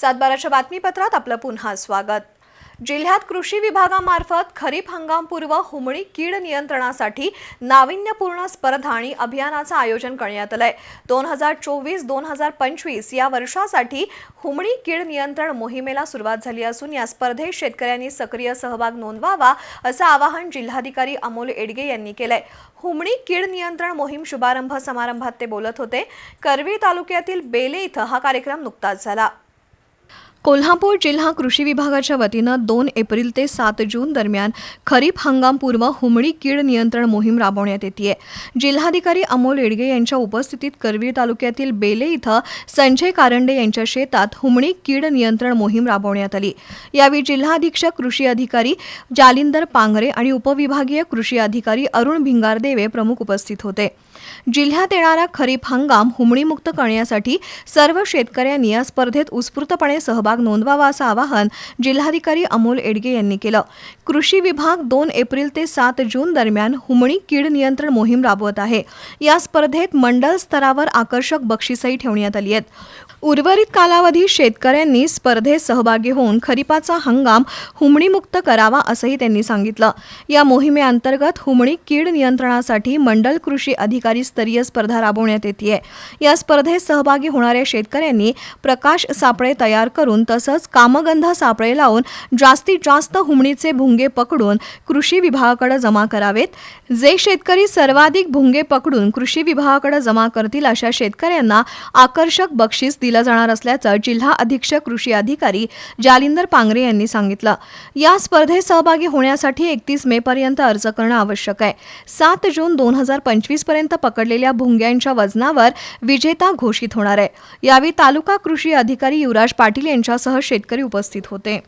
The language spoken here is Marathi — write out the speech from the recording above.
सातबाराच्या बातमीपत्रात आपलं पुन्हा स्वागत. जिल्ह्यात कृषी विभागामार्फत खरीप हंगामपूर्व हुमणी कीड नियंत्रणासाठी नाविन्यपूर्ण स्पर्धा आणि अभियानाचं आयोजन करण्यात आलंय. दोन हजार चोवीस दोन हजार पंचवीस या वर्षासाठी हुमणी कीड नियंत्रण मोहिमेला सुरुवात झाली असून या स्पर्धेत शेतकऱ्यांनी सक्रिय सहभाग नोंदवावा असं आवाहन जिल्हाधिकारी अमोल एडगे यांनी केलंय. हुमणी कीड नियंत्रण मोहीम शुभारंभ समारंभात ते बोलत होते. करवीर तालुक्यातील बेले इथं हा कार्यक्रम नुकताच झाला. कोल्हापूर जिल्हा कृषी विभागाच्या वतीनं दोन एप्रिल ते सात जून दरम्यान खरीप हंगामपूर्व हुमणी कीड नियंत्रण मोहीम राबवण्यात येते जिल्हाधिकारी अमोल येडगे यांच्या उपस्थितीत करवीर तालुक्यातील बेले इथं संजय कारंडे यांच्या शेतात हुमणी कीड नियंत्रण मोहीम राबवण्यात आली. यावेळी जिल्हा अधीक्षक कृषी अधिकारी जालिंदर पांगरे आणि उपविभागीय कृषी अधिकारी अरुण भिंगारदेवे प्रमुख उपस्थित होते. जिल्ह्यात येणारा खरीप हंगाम हुमणीमुक्त करण्यासाठी सर्व शेतकऱ्यांनी या स्पर्धेत उत्स्फूर्तपणे सहभाग नोंदवावा असं आवाहन जिल्हाधिकारी अमोल एडगे यांनी केलं. कृषी विभाग दोन एप्रिल ते सात जून दरम्यान हुमणी कीड नियंत्रण मोहीम राबवत आहे. या स्पर्धेत मंडल स्तरावर आकर्षक बक्षिसही ठेवण्यात आली आहेत. उर्वरित कालावधीत शेतकऱ्यांनी स्पर्धेत सहभागी होऊन खरीपाचा हंगाम हुमणीमुक्त करावा असंही त्यांनी सांगितलं. या मोहिमेअंतर्गत हुमणी कीड नियंत्रणासाठी मंडल कृषी अधिकारी अधिकारी स्तरीय स्पर्धा राबवण्यात येते या स्पर्धेत सहभागी होणाऱ्या शेतकऱ्यांनी प्रकाश सापळे तयार करून तसंच कामगंध सापळे लावून जास्तीत जास्त हुमणीचे भुंगे पकडून कृषी विभागाकडे जमा करावेत. जे शेतकरी सर्वाधिक भुंगे पकडून कृषी विभागाकडे जमा करतील अशा शेतकऱ्यांना आकर्षक बक्षीस दिलं जाणार असल्याचं जिल्हा अधीक्षक कृषी अधिकारी जालिंदर पांगरे यांनी सांगितलं. या स्पर्धेत सहभागी होण्यासाठी एकतीस मे पर्यंत अर्ज करणं आवश्यक आहे. सात जून दोन हजार पंचवीसपर्यंत पकडलेल्या भुंग्यांच्या वजनावर विजेता घोषित होणार आहे. यावेळी तालुका कृषी अधिकारी युवराज पाटील यांच्यासह शेतकरी उपस्थित होते.